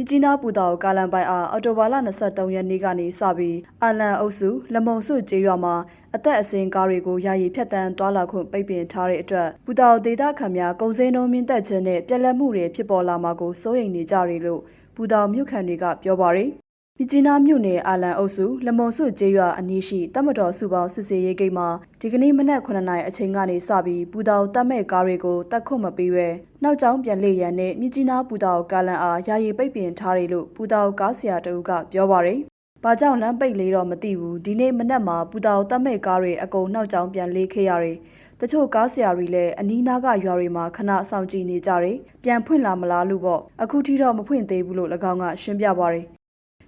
မြကြီးနားပူတောင်ကာလန်ပိုင်အားအော်တိုဘာလ23ရက်နေ့ကနေစပြီးအာလန်အုပ်စုလမုံစုကျေးရွာမှာအသက်အစင်ကားတွေကိုယာယီဖြတ်တန်းသွားလာခွင့်ပိတ်ပင်ထားတဲ့အတွက်ပူတောင်ဒေသခံများကုန်စည်နှုန်းမြင့်တက်ခြင်းနဲ့ပြက်လက်မှုတွေဖြစ်ပေါ်လာမှာကိုစိုးရိမ်နေကြတယ်လို့ပူတောင်မြို့ခံတွေကပြောပါရယ် မြကြီးနားမြို့နယ်အာလန်အုပ်စုလမုံစုကျေးရွာအနီးရှိတမတော်စုပေါင်းစစ်စေးရေးဂိတ်မှာဒီကနေ့မနက်9:00နာရီအချိန်ကနေစပြီးပူတောင်တပ်မဲ့ကားတွေကိုတက်ခွတ်မပေးပဲနောက်ကျောင်းပြန်လေရန်နဲ့မြကြီးနားပူတောင်ကာလန်အားယာယီပိတ်ပင်ထားတယ်လို့ပူတောင်ကားဆရာတဦးကပြောပါရယ်။ဘာကြောင့်လမ်းပိတ်လေးတော့မသိဘူးဒီနေ့မနက်မှာပူတောင်တပ်မဲ့ကားတွေအကုန်နောက်ကျောင်းပြန်လေးခဲ့ရတယ်။တချို့ကားဆရာတွေလည်းအနီးနားကရွာတွေမှာခဏဆောင်ကြည့်နေကြတယ်။ပြန်ဖွင့်လာမလားလို့ပေါ့အခုထိတော့မဖွင့်သေးဘူးလို့၎င်းကရှင်းပြပါရယ်။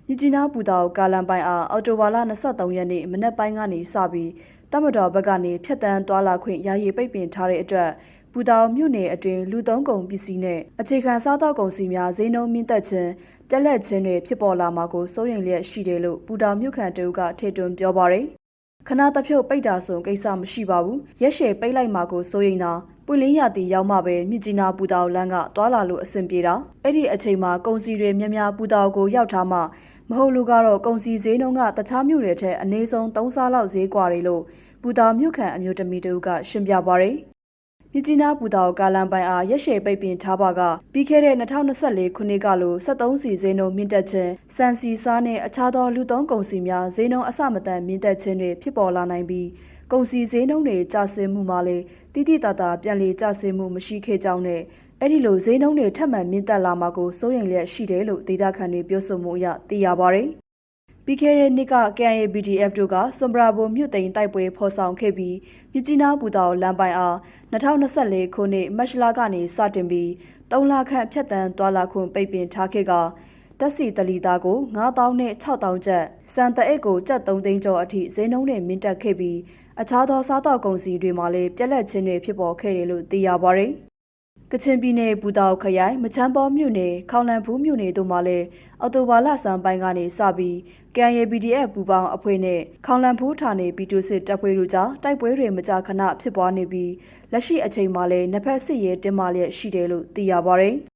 မြကြီးနားပူတောင်ကာလန်ပိုင်အားအော်တိုဘာလ23ရက်နေ့မနက်ပိုင်းကနေစပြီးတမတော်ဘက်ကနေဖြတ်တန်းသွားလာခွင့်ယာယီပိတ်ပင်ထားတဲ့အတွက်ပူတောင်မြို့နယ်အတွင်းလူသုံးကုန်ပစ္စည်းနဲ့အခြေခံစားသောက်ကုန်စီများဈေးနှုန်းမြင့်တက်ခြင်းတက်လက်ခြင်းတွေဖြစ်ပေါ်လာမှာကိုစိုးရိမ်လျက်ရှိတယ်လို့ပူတောင်မြို့ခံတဦးကထေတွန်းပြောပါရယ်ခနာတဖြုတ်ပိတ်တာဆိုကိစ္စမရှိပါဘူးရက်ရှည်ပိတ်လိုက်မှာကိုစိုးရိမ်တာ ပွင့်လင်းရာသီရောက်မှပဲမြစ်ကြီးနားပူတာလန်းကသွာလာလို့အဆင်ပြေတာအဲ့ဒီအချိန်မှာကုန်စည်တွေများများပူတာကိုရောက်ထားမှမဟုတ်လို့ကတော့ကုန်စည်ဈေးနှုန်းကတခြားမြို့တွေထက်အနည်းဆုံး3ဆလောက်ဈေးကွာတယ်လို့ပူတာမြို့ခံအမျိုးသမီးတူကရှင်းပြပါတယ်မြစ်ကြီးနားပူတာကာလန်ပိုင်အားရက်ရှည်ပိတ်ပင်ထားပါကပြီးခဲ့တဲ့2024ခုနှစ်ကလို73စီဈေးနှုန်းမြင့်တက်ခြင်းစံစီစားနဲ့အခြားသောလူသုံးကုန်စည်များဈေးနှုန်းအဆမတန်မြင့်တက်ခြင်းတွေဖြစ်ပေါ်လာနိုင်ပြီး ကုန်စီဈေးနှုန်းတွေကျဆင်းမှုမှာလည်းတိတိတသာပြန်လည်ကျဆင်းမှုမရှိခဲ့ကြောင်းနဲ့အဲ့ဒီလိုဈေးနှုန်းတွေထပ်မံမြင့်တက်လာမှာကိုစိုးရိမ်လျက်ရှိတယ်လို့ဒေတာခန်တွေပြောဆိုမှုအရသိရပါဗျ။ပြီးခဲ့တဲ့နှစ်က KNBDF တို့ကစွန်ဘရာဘိုမြို့သိမ်းတိုက်ပွဲဖော်ဆောင်ခဲ့ပြီးမြကြီးနားပူတောင်လမ်းပိုင်အား2024ခုနှစ်မတ်လကနေစတင်ပြီး3လခန့်ဖြတ်တန်းသွားလာခွင့်ပိတ်ပင်ထားခဲ့က တက်စီတလီသားကို9000နဲ့6000ကျပ်စံတအစ်ကိုကျပ်3သိန်းကျော်အထိဈေးနှုန်းတွေမြင့်တက်ခဲ့ပြီးအခြားသောစားတောက်ကုန်စည်တွေမှာလည်းပြက်လက်ခြင်းတွေဖြစ်ပေါ်ခဲ့တယ်လို့သိရပါဗျ။ကချင်ပြည်နယ်ပူတောက်ခရိုင်မချမ်းပေါ်မြို့နယ်ခေါလန်ဘူးမြို့နယ်တို့မှာလည်းအော်တိုဘာလဆန်ပိုင်းကနေစပြီး KNPDF ပူပေါင်းအဖွဲ့နဲ့ခေါလန်ဘူးဌာနေပြည်သူစစ်တပ်ဖွဲ့တို့ကြားတိုက်ပွဲတွေမကြာခဏဖြစ်ပွားနေပြီးလက်ရှိအချိန်မှာလည်းနှစ်ဖက်စစ်ရေးတင်းမာလျက်ရှိတယ်လို့သိရပါဗျ။